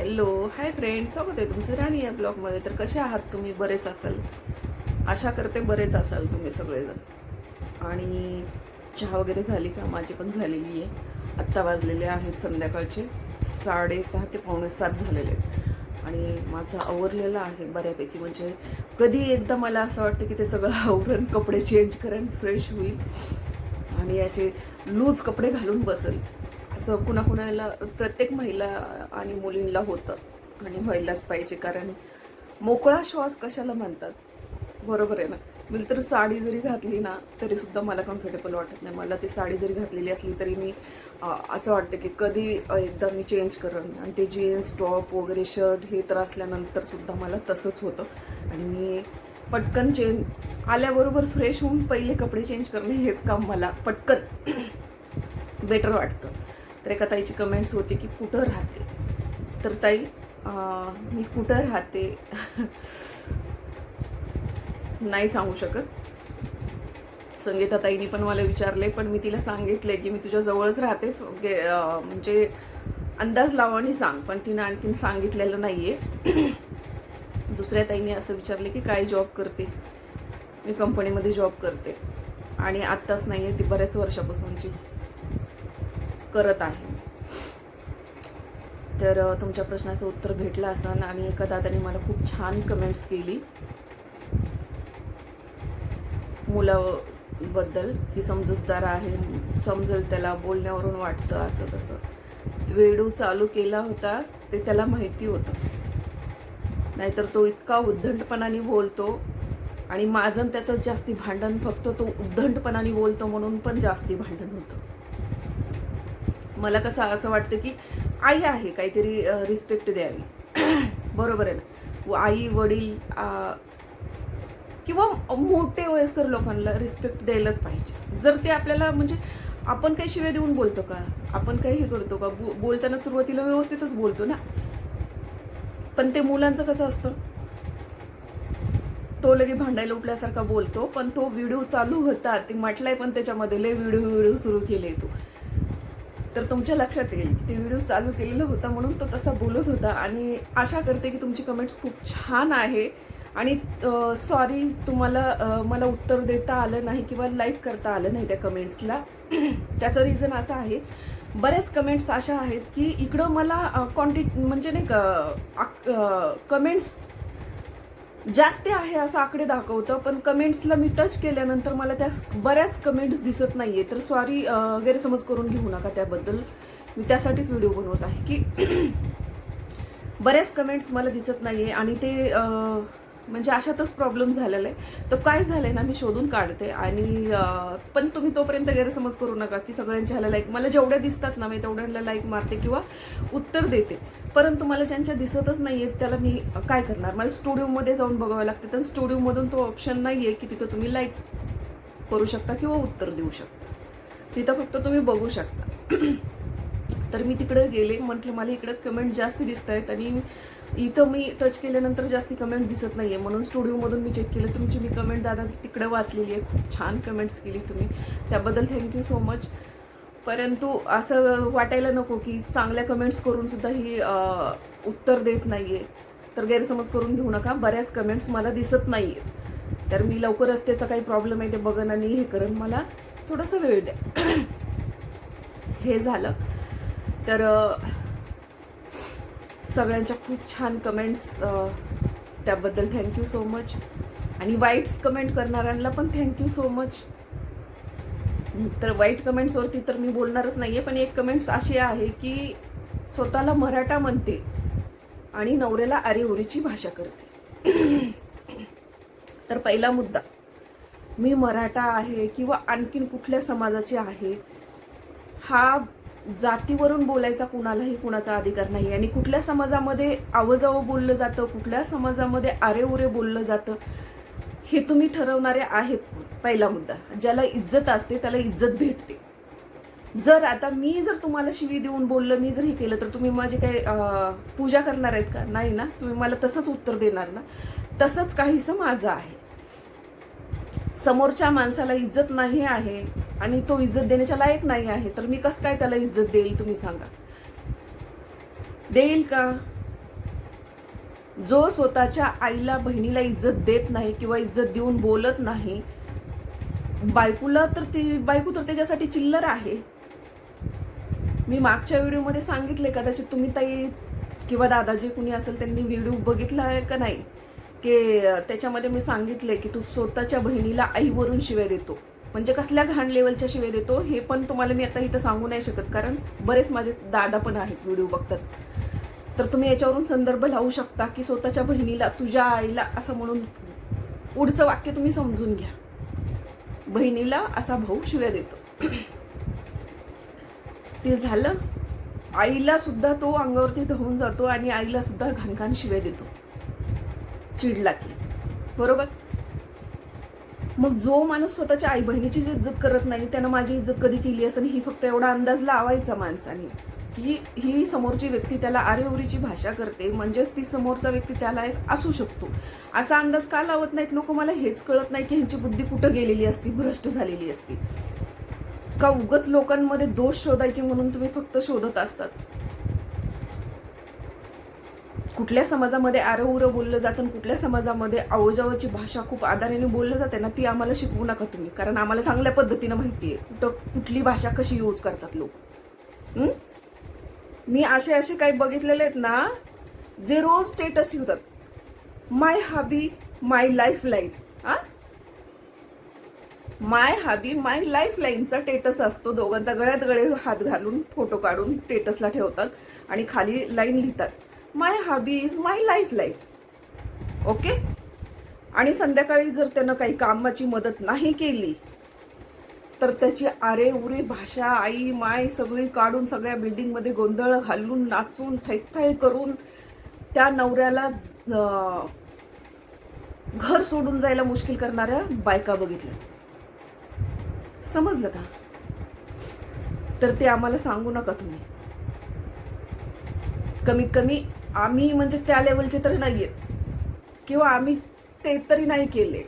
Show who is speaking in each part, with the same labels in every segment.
Speaker 1: Hello hi friend स्वागत आहे तुमचं राणी या ब्लॉगमध्ये. तर कसे आहात तुम्ही? बरेच असाल. आशा करते बरेच असाल तुम्ही सगळेजण. आणि चहा वगैरे झाली का? माझी पण झालेली आहे. आत्ता वाजलेले आहेत संध्याकाळचे. साडेसहा ते पावणे सात झालेले आहेत. आणि माझं आवरलेलं आहे बऱ्यापैकी. म्हणजे कधी एकदा मला असं वाटतं की ते सगळं आवरण कपडे चेंज करेन फ्रेश होईल. आणि असे लूज कपडे घालून बसेल. असं कुणाकुणाला प्रत्येक महिला आणि मुलींला होतं आणि व्हायलाच पाहिजे. कारण मोकळा श्वास कशाला म्हणतात? बरोबर आहे ना? मी तर साडी जरी घातली ना तरी सुद्धा मला कम्फर्टेबल वाटत नाही. मला ती साडी जरी घातलेली असली तरी मी असं वाटतं की कधी एकदा मी चेंज करेन. आणि ते जीन्स टॉप वगैरे शर्ट हे तर असल्यानंतर सुद्धा मला तसंच होतं. आणि मी पटकन चेंज आल्याबरोबर फ्रेश होऊन पहिले कपडे चेंज करणे हेच काम मला पटकन बेटर वाटतं. तर एका ताईची कमेंट्स होती की कुठं राहते? तर ताई मी कुठं राहते? नाही सांगू शकत. संगीता ताईने पण मला विचारले पण मी तिला सांगितले की मी तुझ्या जवळच राहते. गे- म्हणजे अंदाज लावा आणि सांग पण तिनं आणखीन सांगितलेलं नाही आहे दुसऱ्या ताईने असं विचारले की काय जॉब करते? मी कंपनीमध्ये जॉब करते. आणि आत्ताच नाही आहे ती बऱ्याच वर्षापासूनची. करत आहे. तर तुमच्या प्रश्नाचं उत्तर भेटलं असताना आणि एका दादाने मला खूप छान कमेंट्स केली. मुलाबद्दल की समजूतदार आहे समजेल त्याला बोलण्यावरून वाटतं असं तसं. वेडू चालू केला होता ते त्याला माहिती होतं. नाहीतर तो इतका उद्धंटपणाने बोलतो आणि माझं त्याचं जास्ती भांडण फक्त तो उद्धंटपणाने बोलतो म्हणून पण जास्ती भांडण होतं. मला कसं असं वाटतं की आई आहे काहीतरी रिस्पेक्ट द्यावी. बरोबर आहे ना? आई वडील किंवा मोठे वयस्कर लोकांना रिस्पेक्ट द्यायलाच पाहिजे. जर ते आपल्याला म्हणजे आपण काही शिव्या देऊन बोलतो का? आपण काही हे करतो का? बो- बोलताना सुरुवातीला व्यवस्थितच बोलतो ना? पण ते मुलांचं कसं असतं? तो लगे भांडायला उठल्यासारखा बोलतो पण तो व्हिडिओ चालू होता ते म्हटलाय पण त्याच्यामध्ये लय व्हिडिओ व्हिडिओ सुरू केले तू. तर तुमच्या लक्षात येईल की ते व्हिडिओ चालू केलेला होता म्हणून तो तसा बोलत होता. आणि आशा करते की तुमची कमेंट्स खूप छान आहे. आणि सॉरी तुम्हाला मला उत्तर देता आलं नाही किंवा लाईक करता आलं नाही त्या कमेंट्सला त्याचं रिझन असं आहे. बऱ्याच कमेंट्स अशा आहेत की इकडं मला क्वांटिटी म्हणजे नाही का कमेंट्स जास्त आहे असं आकडे दाखवतं पण कमेंट्सला मी टच केल्यानंतर मला त्या बऱ्याच कमेंट्स दिसत नाहीये. तर सॉरी गैरसमज करून घेऊ नका त्याबद्दल. मी त्यासाठीच व्हिडिओ बनवत आहे की बऱ्याच कमेंट्स मला दिसत नाहीये आणि ते म्हणजे अशातच प्रॉब्लेम झालेला आहे. तर काय झालं आहे ना मी शोधून काढते आणि पण तुम्ही तोपर्यंत गैरसमज करू नका की सगळ्यांच्या ह्याला लाईक मला जेवढ्या दिसतात ना मी तेवढ्याला लाईक मारते किंवा उत्तर देते. परंतु मला ज्यांच्या दिसतच नाही आहेत त्याला मी काय करणार? मला स्टुडिओमध्ये जाऊन बघावं लागते. तर स्टुडिओमधून तो ऑप्शन नाही आहे की तिथं तुम्ही लाईक करू शकता किंवा उत्तर देऊ शकता. तिथं फक्त तुम्ही बघू शकता. तर मी तिकडे गेले म्हटलं मला इकडे कमेंट जास्त दिसत आहेत आणि इथं मी टच केल्यानंतर जास्ती कमेंट दिसत नाहीये. म्हणून स्टुडिओमधून मी चेक केलं. तुमची मी कमेंट दादा तिकडे वाचलेली आहे. खूप छान कमेंट्स केली तुम्ही. त्याबद्दल थँक्यू सो मच परंतु असं वाटायला नको की चांगल्या कमेंट्स करून सुद्धा ही उत्तर देत नाहीये. तर गैरसमज करून घेऊ नका. बऱ्याच कमेंट्स मला दिसत नाही आहेत तर मी लवकरच त्याचा काही प्रॉब्लेम आहे ते बघन आणि हे करेन मला थोडासा वेळ द्या. हे झालं. तर सगळ्यांच्या खूप छान कमेंट्स त्याबद्दल थँक्यू सो मच आणि वाईट्स कमेंट करणाऱ्यांना पण थँक्यू सो मच तर वाईट कमेंट्सवरती तर मी बोलणारच नाही आहे पण एक कमेंट्स अशी आहे की स्वतःला मराठा म्हणते आणि नवऱ्याला आरेओरीची भाषा करते. तर पहिला मुद्दा मी मराठा आहे किंवा आणखीन कुठल्या समाजाचे आहे हा जातीवरून बोलायचा कुणालाही कुणाचा अधिकार नाही आणि कुठल्या समाजामध्ये आवजावं बोललं जातं कुठल्या समाजामध्ये आरे उरे बोललं जातं हे तुम्ही ठरवणारे आहेत कोण? पहिला मुद्दा. ज्याला इज्जत असते त्याला इज्जत भेटते. जर आता मी जर तुम्हाला शिवी देऊन बोललं मी जर हे केलं तर तुम्ही माझी काही पूजा करणार आहेत का? नाही ना? तुम्ही मला तसंच उत्तर देणार ना? तसंच काहीसं माझं आहे. समोरच्या माणसाला इज्जत नाही आहे आणि तो इज्जत देण्याच्या लायक नाही आहे तर मी कसं काय त्याला इज्जत देईल तुम्ही सांगा. देईल का? जो स्वतःच्या आईला बहिणीला इज्जत देत नाही किंवा इज्जत देऊन बोलत नाही बायकोला तर ती बायको तर त्याच्यासाठी चिल्लर आहे. मी मागच्या व्हिडिओमध्ये सांगितले कदाचित तुम्ही ताई किंवा दादा जे कुणी असेल त्यांनी व्हिडिओ बघितला आहे का नाही? की त्याच्यामध्ये मी सांगितले की तू स्वतःच्या बहिणीला आईवरून शिव्या देतो. म्हणजे कसल्या घाण लेवलच्या शिव्या देतो हे पण तुम्हाला मी आता इथं सांगू नाही शकत कारण बरेच माझे दादा पण आहेत व्हिडिओ बघतात. तर तुम्ही याच्यावरून संदर्भ लावू शकता की स्वतःच्या बहिणीला तुझ्या आईला असं म्हणून पुढचं वाक्य तुम्ही समजून घ्या. बहिणीला असा भाऊ शिव्या देतो. ते झालं. आईला सुद्धा तो अंगावरती धावून जातो आणि आईला सुद्धा घाणघाण शिव्या देतो. चिडला की. बरोबर? मग जो माणूस स्वतःच्या आई बहिणीचीच इज्जत करत नाही त्यानं माझी इज्जत कधी केली असं ही फक्त एवढा अंदाज लावायचा माणसाने. की ही समोरची व्यक्ती त्याला आरेवरीची भाषा करते म्हणजेच ती समोरचा व्यक्ती त्याला एक असू शकतो. असा अंदाज का लावत नाहीत लोक? मला हेच कळत नाही की ह्यांची बुद्धी कुठं गेलेली असती भ्रष्ट झालेली असती. का उगच लोकांमध्ये दोष शोधायचे म्हणून तुम्ही फक्त शोधत असतात? कुठल्या समाजामध्ये आरं उरं बोललं जातं आणि कुठल्या समाजामध्ये आवजावाची भाषा खूप आदराने बोललं जाते ना ती आम्हाला शिकवू नका तुम्ही. कारण आम्हाला चांगल्या पद्धतीनं माहिती आहे. कुठं कुठली भाषा कशी यूज करतात लोक. मी असे असे काही बघितलेले आहेत ना जे रोज स्टेटस ठेवतात. My hobby my life line हा? माय हॉबी माय लाईफ लाईनचा टेटस असतो. दोघांचा गळ्यात गळे हात घालून फोटो काढून टेटसला ठेवतात आणि खाली लाईन लिहितात. My hobby is my life life okay आणि संध्याकाळी जर त्यानं काही कामाची मदत नाही केली तर त्याची आरे उरे भाषा आई माय सगळी काढून सगळ्या बिल्डिंगमध्ये गोंधळ घालून नाचून थैथाय करून त्या नवऱ्याला घर सोडून जायला मुश्किल करणाऱ्या बायका बघितल्या. समजलं का? तर ते आम्हाला सांगू नका तुम्ही. कमीत कमी आम्ही म्हणजे त्या लेवलचे तर नाही आहेत किंवा आम्ही ते तरी नाही केले.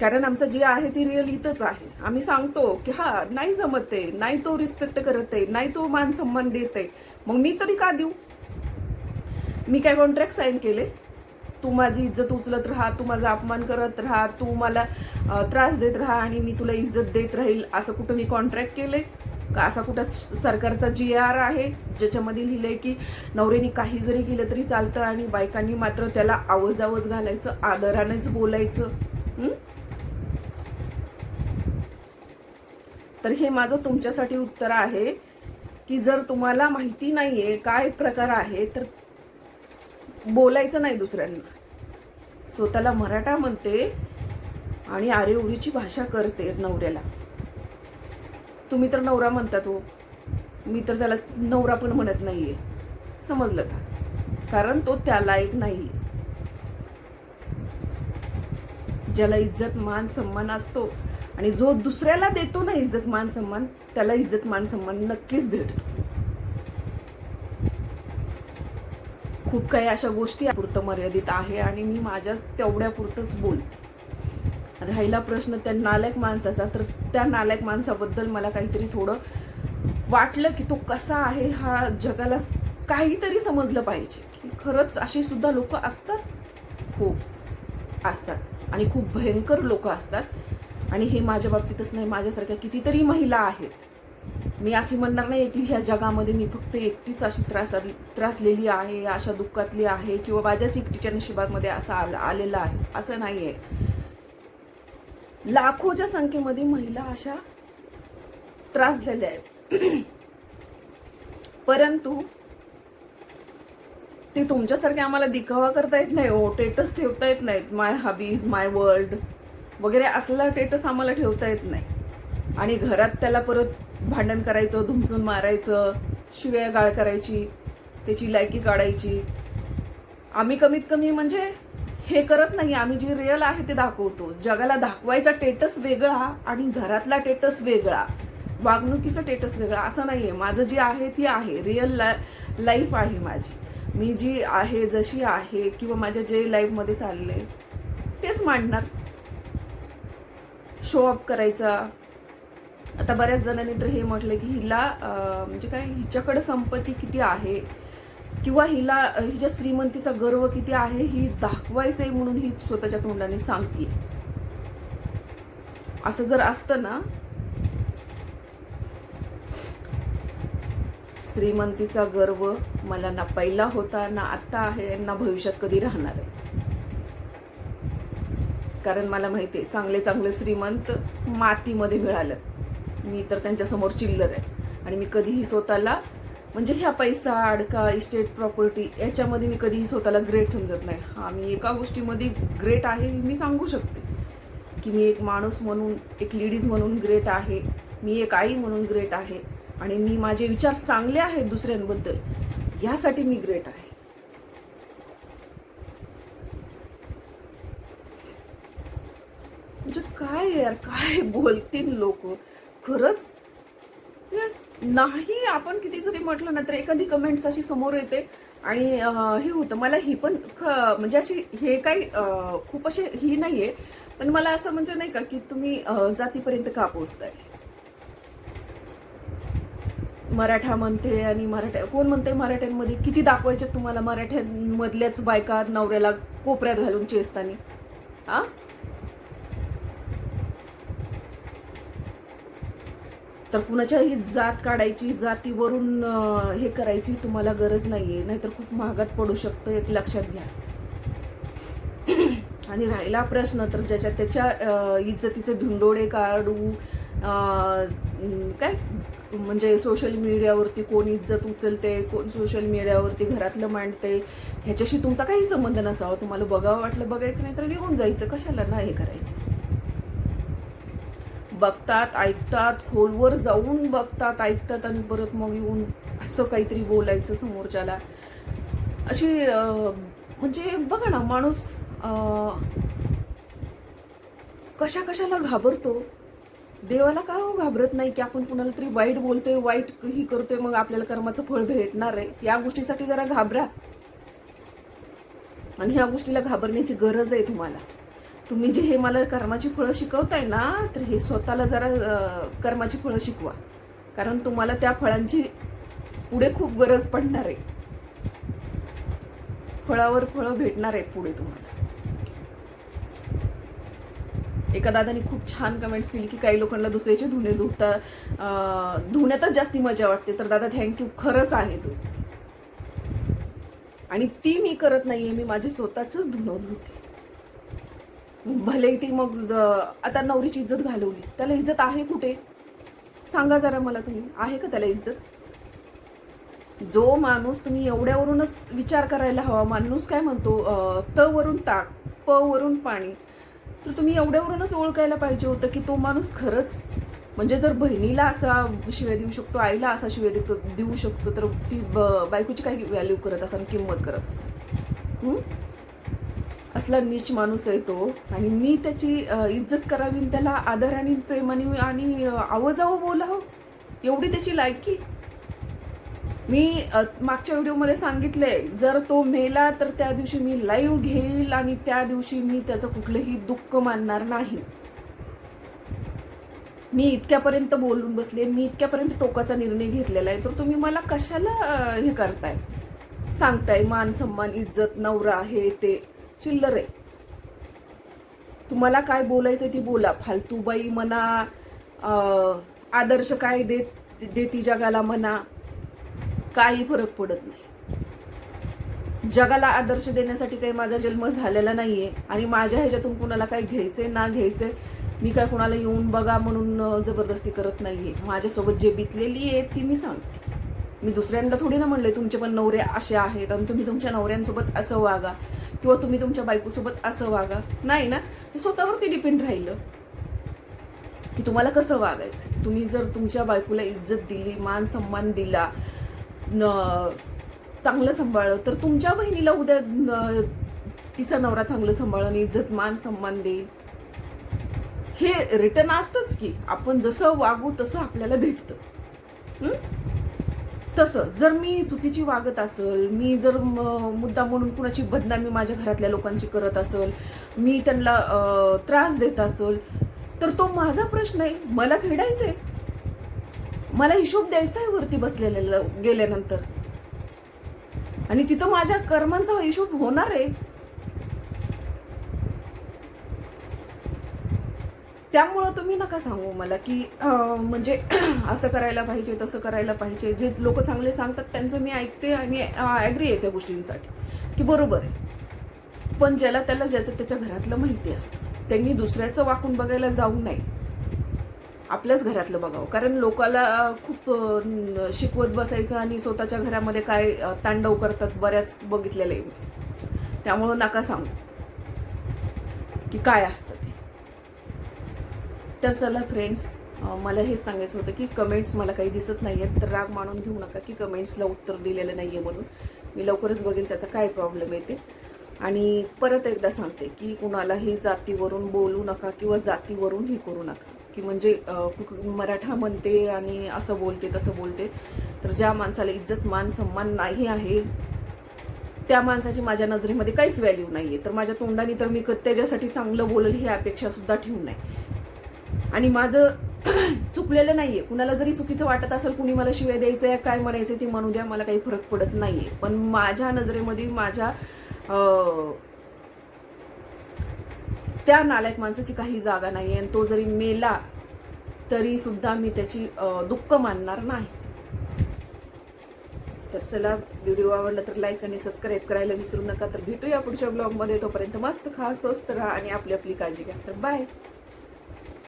Speaker 1: कारण आमचं जे आहे ती रिअल इथंच आहे. आम्ही सांगतो की हा नाही जमत आहे नाही तो रिस्पेक्ट करत आहे नाही तो मान सन्मान देत आहे. मग मी तरी का देऊ? मी काय कॉन्ट्रॅक्ट साईन केले? तू माझी इज्जत उचलत राहा तू माझा अपमान करत राहा तू मला त्रास देत राहा आणि मी तुला इज्जत देत राहील असं कुठं मी कॉन्ट्रॅक्ट केले? का असा कुठं सरकारचा जी आर आहे ज्याच्यामध्ये लिहिलंय की नवऱ्याने काही जरी केलं तरी चालतं आणि बायकांनी मात्र त्याला आवाज आवाज घालायचं आदरानेच बोलायचं तर हे माझं तुमच्यासाठी उत्तर आहे की जर तुम्हाला माहिती नाहीये काय प्रकार आहे तर बोलायचं नाही दुसऱ्यांना. स्वतःला मराठा म्हणते आणि आरेओरीची भाषा करते नवऱ्याला. तुम्ही तर नवरा म्हणतात हो. मी तर त्याला नवरा पण म्हणत नाहीये. समजलं का? कारण तो त्याला एक नाही ज्याला इज्जत मान सन्मान असतो आणि जो दुसऱ्याला देतो ना इज्जत मान सन्मान त्याला इज्जत मान सन्मान नक्कीच भेटतो. खूप काही अशा गोष्टी पुरतं मर्यादित आहे आणि मी माझ्या तेवढ्यापुरतंच बोलते. राहिला प्रश्न त्या नालायक माणसाचा. तर त्या नालायक माणसाबद्दल मला काहीतरी थोडं वाटलं की तो कसा आहे हा जगाला काहीतरी समजलं पाहिजे. की खरंच असे सुद्धा लोक असतात. हो असतात. आणि खूप भयंकर लोक असतात. आणि हे माझ्या बाबतीतच नाही माझ्यासारख्या कितीतरी महिला आहेत. मी अशी म्हणणार नाही की ह्या जगामध्ये मी फक्त एकटीच अशी त्रास त्रासलेली आहे अशा दुःखातली आहे किंवा माझ्याच एकटीच्या नशिबामध्ये असं आलं आलेलं आहे. असं नाही आहे लाखोच्या संख्येमध्ये महिला अशा त्रासलेल्या आहेत. परंतु ते तुमच्यासारखे आम्हाला दिखावा करता येत नाही. हो, ओ टेटस ठेवता येत नाहीत. माय हबीज माय वर्ल्ड वगैरे असला टेटस आम्हाला ठेवता येत नाही. आणि घरात त्याला परत भांडण करायचं धुमसून मारायचं शिव्या गाळ करायची त्याची लायकी काढायची. आम्ही कमीत कमी म्हणजे हे करत नाही आम्ही जे रिअल आहे ते दाखवतो. जगाला दाखवायचा टेटस वेगळा आणि घरातला टेटस वेगळा. वागणुकीचा टेटस वेगळा असं नाही आहे माझं जे आहे ती आहे. रिअल लाईफ आहे माझी. मी जी आहे जशी आहे किंवा माझ्या जे लाईफमध्ये चाललंय तेच मांडणार. शो अप करायचा. आता बऱ्याच जणांनी तर हे म्हटलं की हिला म्हणजे काय हिच्याकडे संपत्ती किती आहे? किंवा हिला हिच्या श्रीमंतीचा गर्व किती आहे ही दाखवायचं आहे म्हणून ही स्वतःच्या तोंडाने सांगते असं जर असतं ना श्रीमंतीचा गर्व मला ना पहिला होता ना आता आहे ना भविष्यात कधी राहणार आहे. कारण मला माहिती आहे चांगले चांगले श्रीमंत मातीमध्ये मिळालं मी तर त्यांच्यासमोर चिल्लर आहे. आणि मी कधीही स्वतःला म्हणजे ह्या पैसा अडका इस्टेट प्रॉपर्टी याच्यामध्ये मी कधीही स्वतःला ग्रेट समजत नाही. हा मी एका गोष्टीमध्ये ग्रेट आहे हे मी सांगू शकते. की मी एक माणूस म्हणून एक लेडीज म्हणून ग्रेट आहे मी एक आई म्हणून ग्रेट आहे आणि मी माझे विचार चांगले आहेत दुसऱ्यांबद्दल यासाठी मी ग्रेट आहे. म्हणजे काय यार? काय बोलतील लोक? खरंच नाही आपण किती जरी म्हटलं ना तर एखादी कमेंट्स अशी समोर येते. आणि हे होतं मला ही पण म्हणजे अशी हे काही खूप असे ही नाहीये. पण मला असं म्हणजे नाही का की तुम्ही जातीपर्यंत का पोचताय मराठा म्हणते आणि मराठा कोण म्हणते मराठ्यांमध्ये? किती दाखवायचे तुम्हाला मराठ्यांमधल्याच बायका नवऱ्याला कोपऱ्यात घालून चेसतानी? हा? तर कुणाच्याही जात काढायची जातीवरून हे करायची तुम्हाला गरज नाही आहे नाहीतर खूप महागात पडू शकतं एक लक्षात घ्या. आणि राहिला प्रश्न तर ज्याच्या त्याच्या इज्जतीचे धुंडोडे काढू काय? म्हणजे सोशल मीडियावरती कोण इज्जत उचलते कोण सोशल मीडियावरती घरातलं मांडते ह्याच्याशी तुमचा काही संबंध नसावा. तुम्हाला बघावं वाटलं बघायचं नाही तर निघून जायचं. कशाला नाही हे करायचं? बघतात ऐकतात खोलवर जाऊन बघतात ऐकतात आणि परत मग येऊन असं काहीतरी बोलायचं समोरच्याला. अशी म्हणजे बघा ना माणूस कशा कशाला घाबरतो? देवाला का हो घाबरत नाही की आपण कुणाला तरी वाईट बोलतोय वाईट ही करतोय मग आपल्याला कर्माचं फळ भेटणार आहे? या गोष्टीसाठी जरा घाबरा. आणि ह्या गोष्टीला घाबरण्याची गरज आहे तुम्हाला. तुम्ही जे हे मला कर्माची फळं शिकवताय ना तर हे स्वतःला जरा कर्माची फळं शिकवा. कारण तुम्हाला त्या फळांची पुढे खूप गरज पडणार आहे. फळावर फळं भेटणार आहेत पुढे तुम्हाला. एका दादाने खूप छान कमेंट्स केली की काही लोकांना दुसऱ्याचे धुणे धुता धुण्यातच जास्ती मजा वाटते तर दादा थँक्यू खरंच आहे तुझं. आणि ती मी करत नाहीये मी माझे स्वतःच धुणं धुते. भले ती मग आता नवरीची इज्जत घालवली. त्याला इज्जत आहे कुठे? सांगा जरा मला तुम्ही. आहे का त्याला इज्जत? जो माणूस तुम्ही एवढ्यावरूनच विचार करायला हवा माणूस काय म्हणतो त वरून ताक प वरून पाणी. तर तुम्ही एवढ्यावरूनच ओळखायला पाहिजे होतं की तो माणूस खरंच म्हणजे जर बहिणीला असा शिव्या देऊ शकतो आईला असा शिव्या देतो देऊ शकतो तर ती ब- बायकोची काही व्हॅल्यू करत असाल किंमत करत असेल हं? असला नीच माणूस आहे तो. आणि मी त्याची इज्जत करावी आणि त्याला आदराने प्रेमाने आणि आवाजावं बोलावं? एवढी त्याची लायकी? मी मागच्या व्हिडिओमध्ये सांगितलंय जर तो मेला तर त्या दिवशी मी लाईव्ह घेईल आणि त्या दिवशी मी त्याचं कुठलंही दुःख मानणार नाही. मी इतक्यापर्यंत बोलून बसले मी इतक्यापर्यंत टोकाचा निर्णय घेतलेला आहे तर तुम्ही मला कशाला हे करताय? सांगताय मान सन्मान इज्जत नवरा हे ते. चिल्लर आहे. तुम्हाला काय बोलायचं ती बोला. फालतूबाई म्हणा आदर्श काय देत देती जगाला म्हणा काही फरक पडत नाही. जगाला आदर्श देण्यासाठी काही माझा जन्म झालेला नाहीये आणि माझ्या ह्याच्यातून कुणाला काही घ्यायचंय ना घ्यायचंय मी काय कुणाला येऊन बघा म्हणून जबरदस्ती करत नाहीये. माझ्यासोबत जे बितलेली आहे ती मी सांगते. मी दुसऱ्यांदा थोडी ना म्हणले तुमचे पण नवरे असे आहेत आणि तुम्ही तुमच्या नवऱ्यांसोबत असं वागा. किंवा तुम्ही तुमच्या बायकोसोबत असं वागा. नाही ना? ते स्वतःवरती डिपेंड राहिलं. की तुम्हाला कसं वागायचं तुम्ही जर तुमच्या बायकोला इज्जत दिली मान सन्मान दिला न चांगलं सांभाळलं तर तुमच्या बहिणीला उद्या न- तिचा नवरा चांगलं सांभाळून इज्जत मान सन्मान देईल. हे रिटर्न असतंच की आपण जसं वागू तसं आपल्याला भेटतं. तसं जर मी चुकीची वागत असेल मी जर म- मुद्दा म्हणून कुणाची बदनामी माझ्या घरातल्या लोकांची करत असेल मी त्यांना त्रास देत असेल तर तो माझा प्रश्न आहे. मला फेडायचंय. मला हिशोब द्यायचा आहे वरती बसलेल्या गेल्यानंतर. आणि तिथं माझ्या कर्मांचा हिशोब होणार आहे त्यामुळं तुम्ही नका सांगू मला की म्हणजे असं करायला पाहिजे तसं करायला पाहिजे. जे लोक चांगले सांगतात त्यांचं मी ऐकते आणि ॲग्री आहे त्या गोष्टींसाठी. की बरोबर आहे. पण ज्याला त्याला ज्याचं त्याच्या घरातलं माहिती असतं. त्यांनी दुसऱ्याचं वाकून बघायला जाऊ नये. आपल्याच घरातलं बघावं. कारण लोकाला खूप शिकवत बसायचं आणि स्वतःच्या घरामध्ये काय तांडव करतात बऱ्याच बघितलेलं आहे त्यामुळं नका सांगू. की काय असतं. तर चला फ्रेंड्स मला हे सांगायचं होतं की कमेंट्स मला काही दिसत नाही आहेत तर राग मानून घेऊ नका की कमेंट्सला उत्तर दिलेलं नाही आहे म्हणून. मी लवकरच बघेन त्याचा काय प्रॉब्लेम येते आणि परत एकदा सांगते की कुणालाही जातीवरून बोलू नका किंवा जातीवरून हे करू नका. की म्हणजे मराठा म्हणते आणि असं बोलते तसं बोलते. तर ज्या माणसाला इज्जत मान सन्मान नाही आहे त्या माणसाची माझ्या नजरेमध्ये काहीच व्हॅल्यू नाही आहे तर माझ्या तोंडाने तर मी त्याच्यासाठी चांगलं बोलेल ही अपेक्षा सुद्धा ठेवू नये आणि माझं चुकलेलं नाहीये. कुणाला जरी चुकीचं वाटत असेल कुणी मला शिवाय द्यायचं आहे काय म्हणायचं ते म्हणू द्या मला काही फरक पडत नाहीये. पण माझ्या नजरेमध्ये माझ्या त्या नालायक माणसाची काही जागा नाहीये आणि तो जरी मेला तरी सुद्धा मी त्याची दुःख मानणार नाही. तर चला व्हिडिओ आवडला तर लाईक आणि सबस्क्राईब करायला विसरू नका. तर भेटूया पुढच्या ब्लॉगमध्ये तोपर्यंत मस्त खा स्वस्त राहा आणि आपली आपली काळजी घ्या. तर बाय